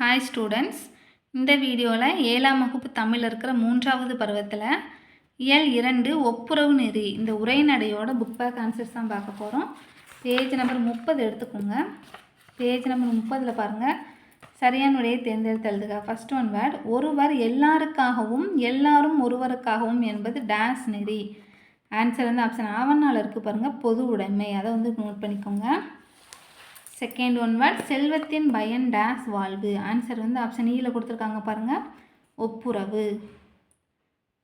Hi students இந்த வீடியோவில் ஏழாம் வகுப்பு தமிழ் இருக்கிற மூன்றாவது பருவத்தில் இயல் இரண்டு ஒப்புரவு நெறி இந்த உரைநடையோட புக் பேக் ஆன்சர்ஸ் தான் பார்க்க போகிறோம் பேஜ் நம்பர் முப்பது எடுத்துக்கோங்க. பேஜ் நம்பர் முப்பதில் பாருங்கள் சரியான விடையை தேர்ந்தெடுத்து எழுதுக. ஃபர்ஸ்ட் ஒன் வேர்ட் ஒருவர் எல்லாருக்காகவும் எல்லாரும் ஒருவருக்காகவும் என்பது டான்ஸ் நெறி. ஆன்சர் வந்து ஆப்ஷன் ஆவணால் இருக்குது பாருங்கள் பொது உடைமை. அதை வந்து நோட் பண்ணிக்கோங்க. செகண்ட் ஒன் வேர்ட் செல்வத்தின் பயன் டேஸ் வாழ்வு. ஆன்சர் வந்து ஆப்ஷன் ஈயில் e கொடுத்துருக்காங்க பாருங்கள் ஒப்புரவு.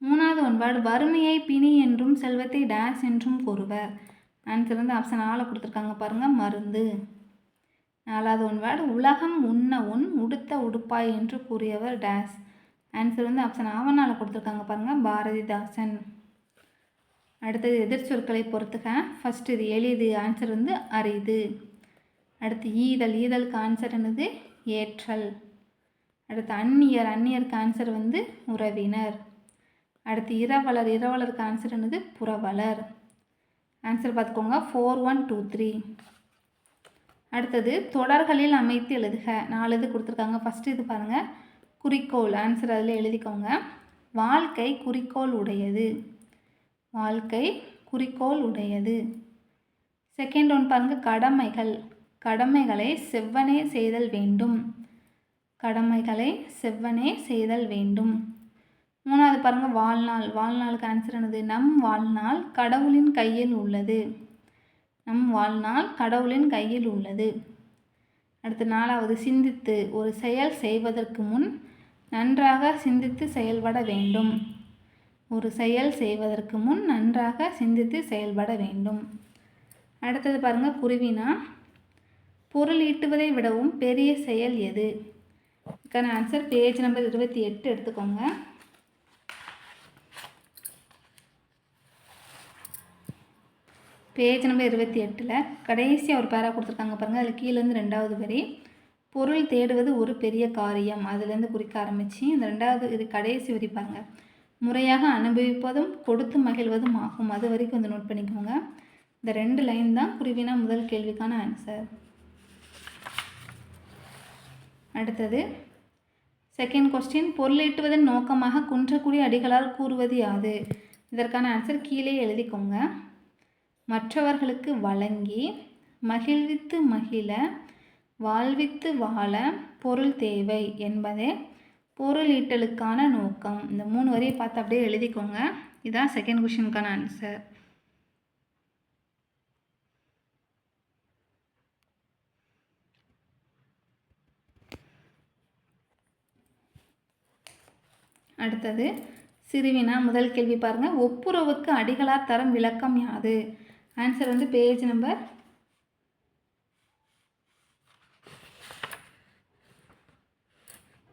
மூணாவது ஒன் வேர்டு வறுமையை பிணி என்றும் செல்வத்தை டேஸ் என்றும் கூறுவர். ஆன்சர் வந்து ஆப்ஷன் ஆளை கொடுத்துருக்காங்க பாருங்கள் மருந்து. நாலாவது ஒன் வேர்டு உலகம் உண்ண உன் உடுத்த உடுப்பாய் என்று கூறியவர் டேஸ் ஆன்சர் வந்து ஆப்ஷன் ஆவணால் கொடுத்துருக்காங்க பாருங்கள் பாரதிதாசன். அடுத்தது எதிர்ச்சொற்களை பொறுத்துக்க ஃபஸ்ட்டு இது எளிது ஆன்சர் வந்து அரிது. அடுத்து ஈதல் ஈதலுக்கு ஆன்சர் என்னது? ஏற்றல். அடுத்து அந்நியர் அந்நியருக்கு ஆன்சர் வந்து உறவினர். அடுத்து இரவலர் இரவலருக்கு ஆன்சர் என்னது? புறவலர். ஆன்சர் பார்த்துக்கோங்க. ஃபோர் ஒன் டூ த்ரீ அடுத்தது தொடர்களில் அமைத்து எழுதுக. நாலு இது கொடுத்துருக்காங்க. ஃபஸ்ட்டு இது பாருங்கள் குறிக்கோள். ஆன்சர் அதில் எழுதிக்கோங்க. வாழ்க்கை குறிக்கோள் உடையது. வாழ்க்கை குறிக்கோள் உடையது. செகண்ட் ஒன் பாருங்கள் கடமைகள். கடமைகளை செவ்வனே செய்தல் வேண்டும். கடமைகளை செவ்வனே செய்தல் வேண்டும். மூணாவது பாருங்கள் வாழ்நாள். வாழ்நாளுக்கு ஆன்சர் என்னது? நம் வாழ்நாள் கடவுளின் கையில் உள்ளது. நம் வாழ்நாள் கடவுளின் கையில் உள்ளது. அடுத்து நாலாவது சிந்தித்து. ஒரு செயல் செய்வதற்கு முன் நன்றாக சிந்தித்து செயல்பட வேண்டும். ஒரு செயல் செய்வதற்கு முன் நன்றாக சிந்தித்து செயல்பட வேண்டும். அடுத்தது பாருங்கள் குருவினா பொருள் ஈட்டுவதை விடவும் பெரிய செயல் எது? இதுக்கான ஆன்சர் பேஜ் நம்பர் இருபத்தி எட்டு எடுத்துக்கோங்க. பேஜ் நம்பர் இருபத்தி எட்டில் கடைசியாக ஒரு பேரா கொடுத்துருக்காங்க பாருங்கள் அதில் கீழேருந்து ரெண்டாவது வரி. பொருள் தேடுவது ஒரு பெரிய காரியம். அதுலேருந்து குறிக்க ஆரம்பித்து இந்த ரெண்டாவது இது கடைசி வரி பாருங்கள் முறையாக அனுபவிப்பதும் கொடுத்து மகிழ்வதும் ஆகும். அது வரைக்கும் வந்து நோட் பண்ணிக்கோங்க. இந்த ரெண்டு லைன் தான் குருவினா முதல் கேள்விக்கான ஆன்சர் அடுத்தது செகண்ட் கொஸ்டின் பொருளீட்டுவதன் நோக்கமாக குன்றக்கூடிய அடிகளால் கூறுவது யாது? இதற்கான ஆன்சர் கீழே எழுதிக்கோங்க. மற்றவர்களுக்கு வழங்கி மகிழ்வித்து மகிழ வாழ்வித்து வாழ பொருள் தேவை என்பதே பொருளீட்டலுக்கான நோக்கம். இந்த மூணு வரியை பார்த்து அப்படியே எழுதிக்கோங்க. இதுதான் செகண்ட் கொஷினுக்கான ஆன்சர் அடுத்தது சிறுவினா முதல் கேள்வி பாருங்கள் ஒப்புரவுக்கு அடிகளா தரம் விளக்கம் யாது? ஆன்சர் வந்து பேஜ் நம்பர்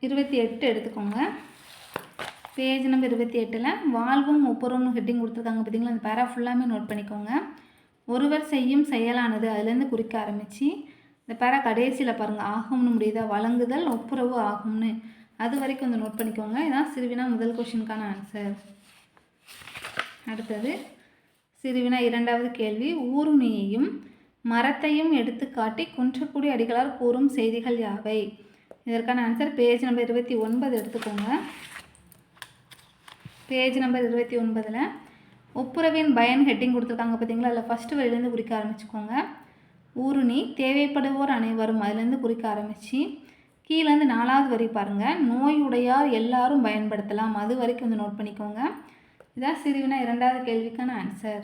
இருபத்தி எட்டு எடுத்துக்கோங்க. பேஜ் நம்பர் இருபத்தி எட்டில் வாழ்வும் ஒப்புரவும்னு ஹெட்டிங் கொடுத்துருக்காங்க பார்த்தீங்களா அந்த பேரா ஃபுல்லாமே நோட் பண்ணிக்கோங்க. ஒருவர் செய்யும் செயலானது அதுலேருந்து குறிக்க ஆரம்பித்து இந்த பேரா கடைசியில் பாருங்கள் ஆகும்னு முடியுதா? வழங்குதல் ஒப்புரவு ஆகும்னு. அது வரைக்கும் வந்து நோட் பண்ணிக்கோங்க. இதான் சிறுவினா முதல் கொஷினுக்கான ஆன்சர் அடுத்தது சிறுவினா இரண்டாவது கேள்வி. ஊருணியையும் மரத்தையும் எடுத்து காட்டி குன்றக்குடி அடிகளார் கூறும் செய்திகள் யாவை? இதற்கான ஆன்சர் பேஜ் நம்பர் இருபத்தி ஒன்பது எடுத்துக்கோங்க. பேஜ் நம்பர் இருபத்தி ஒன்பதில் ஒப்புரவின் பயன் ஹெட்டிங் கொடுத்துருக்காங்க பார்த்தீங்களா அதில் ஃபஸ்ட்டு வழியிலேருந்து குறிக்க ஆரம்பிச்சுக்கோங்க. ஊருணி தேவைப்படுவோர் அனைவரும் அதுலேருந்து குறிக்க ஆரம்பித்து கீழேருந்து நாலாவது வரி பாருங்கள் நோயுடையார் எல்லாரும் பயன்படுத்தலாம். அது வரைக்கும் வந்து நோட் பண்ணிக்கோங்க. இதான் சிறுவினா இரண்டாவது கேள்விக்கான ஆன்சர்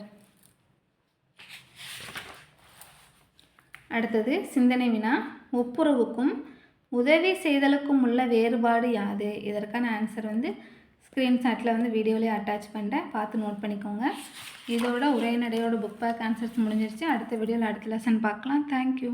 அடுத்தது சிந்தனை வினா. ஒப்புரவுக்கும் உதவி செய்தலுக்கும் உள்ள வேறுபாடு யாது? இதற்கான ஆன்சர் வந்து ஸ்க்ரீன்ஷாட்டில் வந்து வீடியோலேயே அட்டாச் பண்ணிட்டேன் பார்த்து நோட் பண்ணிக்கோங்க. இதோட உரைநடையோட புக் பேக் ஆன்சர்ஸ் முடிஞ்சிருச்சு. அடுத்த வீடியோவில் அடுத்த லெசன் பார்க்கலாம். தேங்க்யூ